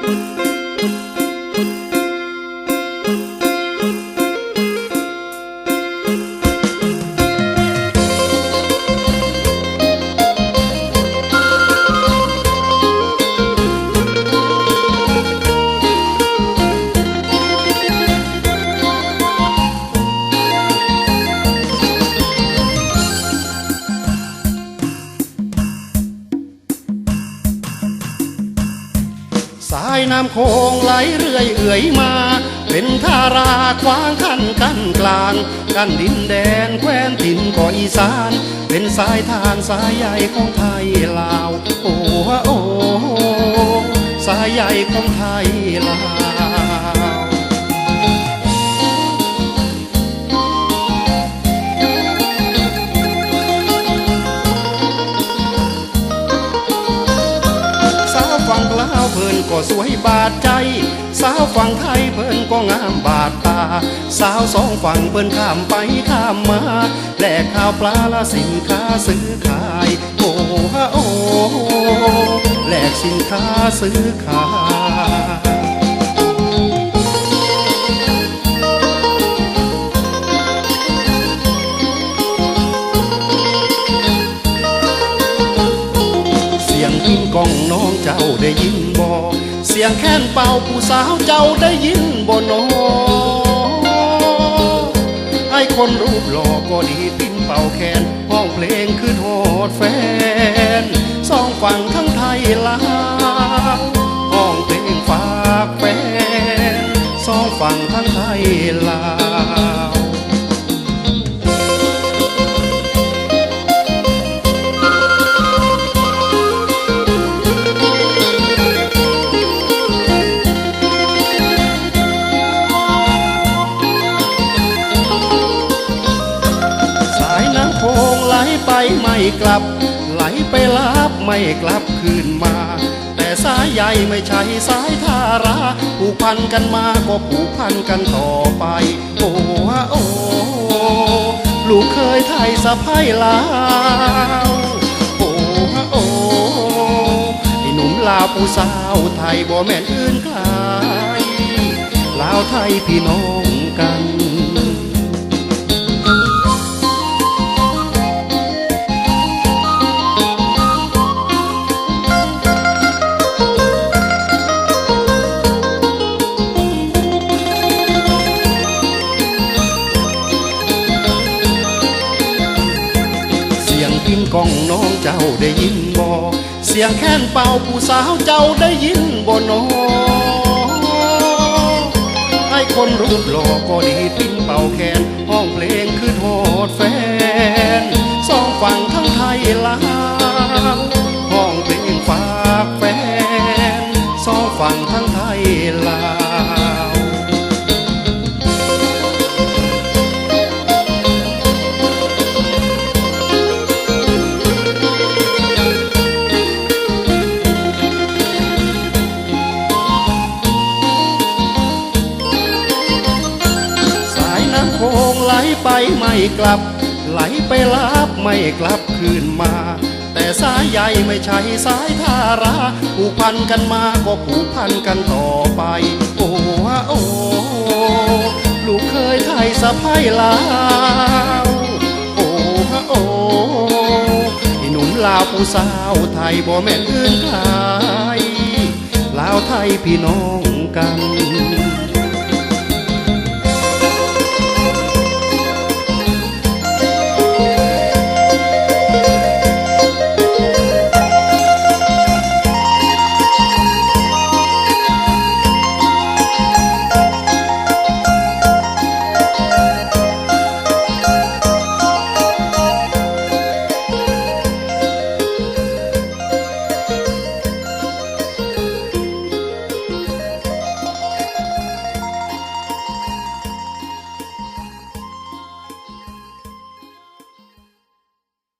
สายน้ำโคงไหลเรื่อยเอื่อยมา เป็นทาราขวางขั้นกันกลางกันดินแดนแคว้นถิ่นก่ออีสาน เป็นสายทานสายใหญ่ของไทยลาว โอ้โอ้สายใหญ่ของไทย สวยบาดใจ สาวฝั่งไทยเพิ่นก็งามบาดตา สาวสองฝั่งเพิ่นข้ามไปข้ามมาแลกข้าวปลาและสินค้าซื้อขาย โอ้ฮะโอ้แลกสินค้าซื้อขาย เสียงพินกองน้องเจ้าได้ยินบ่เสียงแค้นเป่าผู้สาวเจ้าได้ยินบ่นอไอ้คนรูปหล่อก็ดีดพินเป่าแคนห้องเพลงคือโทษแฟนสองฝั่งทั้งไทยลาว กลับ ไหลไปลับไม่กลับคืนมา แต่สายใหญ่ไม่ใช่สายทาราผูกพันกันมาก็ผูกพันกันต่อไป โอ้โอ้ลูกเคยไทยสะพ้ายลาวโอ้โอ้ไอหนุ่มลาวผู้สาวไทยบ่แม่นอื่นไกลลาวไทยพี่น้องกัน สียงพินกองน้องเจ้าได้ยินบ่เสียงแค้นเป่าผู้สาวเจ้าได้ยินบ่นอไอ้คนรูปหล่อก็ดีดพินเป่าแคนห้องเพลงคือโทษแฟนสองฝั่งทั้งไทยลาว ไปไม่กลับ ไหลไปลับไม่กลับคืนมา แต่สายใหญ่ไม่ใช่สายทาราผูกพันกันมาก็ผูกพันกันต่อไป โอ้ฮะโอ้ลูกเคยไทยสะพ้ายลาวโอ้ฮะโอ้ไอหนุ่มลาวผู้สาวไทยบ่แม่นอื่นไกลลาวไทยพี่น้องกัน